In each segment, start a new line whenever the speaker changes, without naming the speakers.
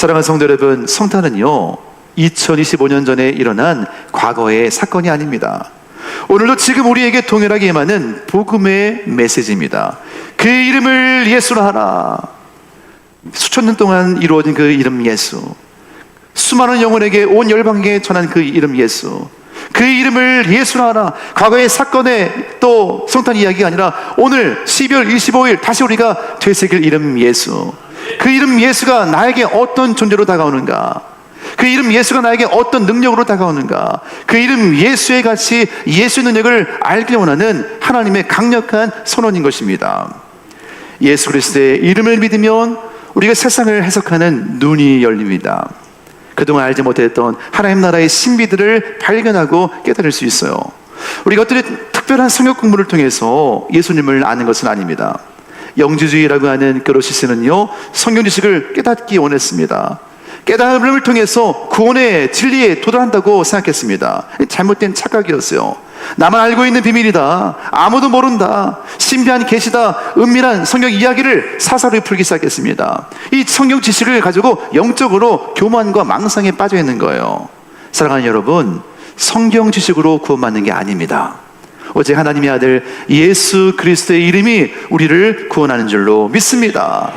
사랑하는 성도 여러분, 성탄은요, 2025년 전에 일어난 과거의 사건이 아닙니다. 오늘도 지금 우리에게 동일하게 임하는 복음의 메시지입니다. 그 이름을 예수로 하라. 수천 년 동안 이루어진 그 이름 예수. 수많은 영혼에게 온 열방에 전한 그 이름 예수. 그 이름을 예수로 하라. 과거의 사건의 또 성탄 이야기가 아니라 오늘 12월 25일 다시 우리가 되새길 이름 예수. 그 이름 예수가 나에게 어떤 존재로 다가오는가? 그 이름 예수가 나에게 어떤 능력으로 다가오는가? 그 이름 예수의 가치, 예수의 능력을 알기 원하는 하나님의 강력한 선언인 것입니다. 예수 그리스도의 이름을 믿으면 우리가 세상을 해석하는 눈이 열립니다. 그동안 알지 못했던 하나님 나라의 신비들을 발견하고 깨달을 수 있어요. 우리가 어떤 특별한 성역 공부를 통해서 예수님을 아는 것은 아닙니다. 영지주의라고 하는 그로시스는요 성경 지식을 깨닫기 원했습니다. 깨달음을 통해서 구원의 진리에 도달한다고 생각했습니다. 잘못된 착각이었어요. 나만 알고 있는 비밀이다. 아무도 모른다. 신비한 계시다. 은밀한 성경 이야기를 사사로이 풀기 시작했습니다. 이 성경 지식을 가지고 영적으로 교만과 망상에 빠져 있는 거예요. 사랑하는 여러분, 성경 지식으로 구원받는 게 아닙니다. 오직 하나님의 아들 예수 그리스도의 이름이 우리를 구원하는 줄로 믿습니다.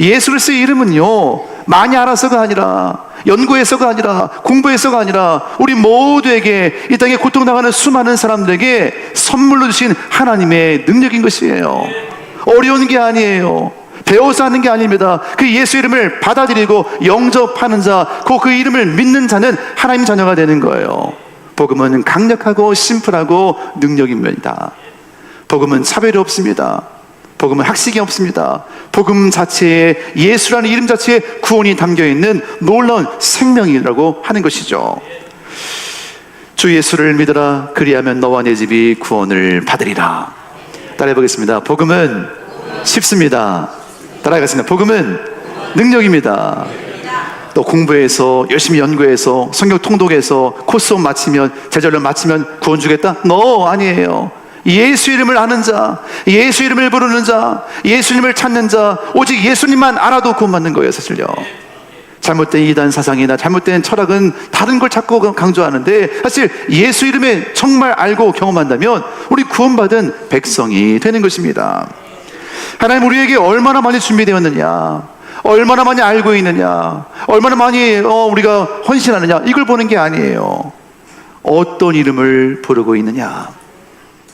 예수 그리스도의 이름은요, 많이 알아서가 아니라, 연구해서가 아니라, 공부해서가 아니라, 우리 모두에게 이 땅에 고통당하는 수많은 사람들에게 선물로 주신 하나님의 능력인 것이에요. 어려운 게 아니에요. 배워서 하는 게 아닙니다. 그 예수 이름을 받아들이고 영접하는 자, 그, 그 이름을 믿는 자는 하나님 자녀가 되는 거예요. 복음은 강력하고 심플하고 능력입니다. 복음은 차별이 없습니다. 복음은 학식이 없습니다. 복음 자체에 예수라는 이름 자체에 구원이 담겨 있는 놀라운 생명이라고 하는 것이죠. 주 예수를 믿어라. 그리하면 너와 내 집이 구원을 받으리라. 따라해 보겠습니다. 복음은 쉽습니다. 따라하겠습니다. 복음은 능력입니다. 또 공부해서 열심히 연구해서 성경 통독해서 코스업 마치면 제절로 마치면 구원 주겠다? 너 아니에요. 예수 이름을 아는 자, 예수 이름을 부르는 자, 예수님을 찾는 자, 오직 예수님만 알아도 구원받는 거예요, 사실요. 잘못된 이단 사상이나 잘못된 철학은 다른 걸 자꾸 강조하는데 사실 예수 이름에 정말 알고 경험한다면 우리 구원받은 백성이 되는 것입니다. 하나님 우리에게 얼마나 많이 준비되었느냐, 얼마나 많이 알고 있느냐, 얼마나 많이 어, 우리가 헌신하느냐, 이걸 보는 게 아니에요. 어떤 이름을 부르고 있느냐.